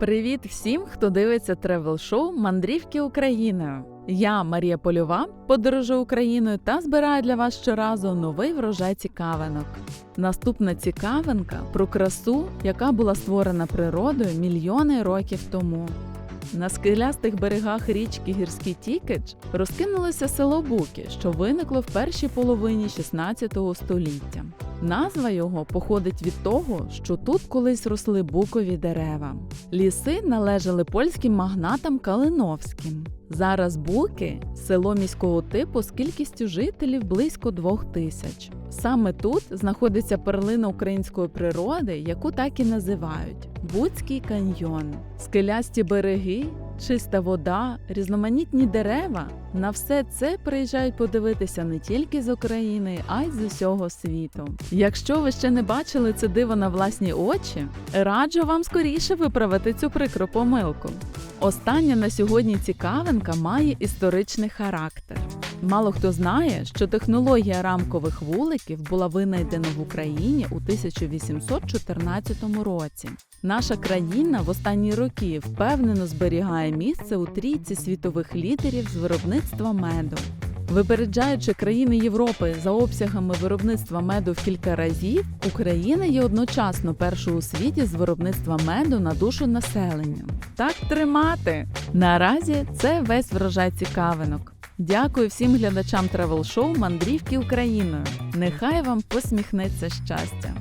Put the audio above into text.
Привіт всім, хто дивиться тревел-шоу Мандрівки Україною. Я Марія Польова, подорожу Україною та збираю для вас щоразу новий врожай цікавинок. Наступна цікавинка про красу, яка була створена природою мільйони років тому. На скелястих берегах річки Гірський Тікич розкинулося село Буки, що виникло в першій половині 16 століття. Назва його походить від того, що тут колись росли букові дерева. Ліси належали польським магнатам Калиновським. Зараз Буки село міського типу з кількістю жителів близько двох тисяч. Саме тут знаходиться перлина української природи, яку так і називають Буцький каньйон. Скелясті береги, чиста вода, різноманітні дерева. На все це приїжджають подивитися не тільки з України, а й з усього світу. Якщо ви ще не бачили це диво на власні очі, раджу вам скоріше виправити цю прикру помилку. Остання на сьогодні цікавинка має історичний характер. Мало хто знає, що технологія рамкових вуликів була винайдена в Україні у 1814 році. Наша країна в останні роки впевнено зберігає місце у трійці світових лідерів з виробництва меду. Випереджаючи країни Європи за обсягами виробництва меду в кілька разів, Україна є одночасно першою у світі з виробництва меду на душу населення. Так тримати! Наразі це весь врожай цікавинок. Дякую всім глядачам тревел-шоу Мандрівки Україною. Нехай вам посміхнеться щастя!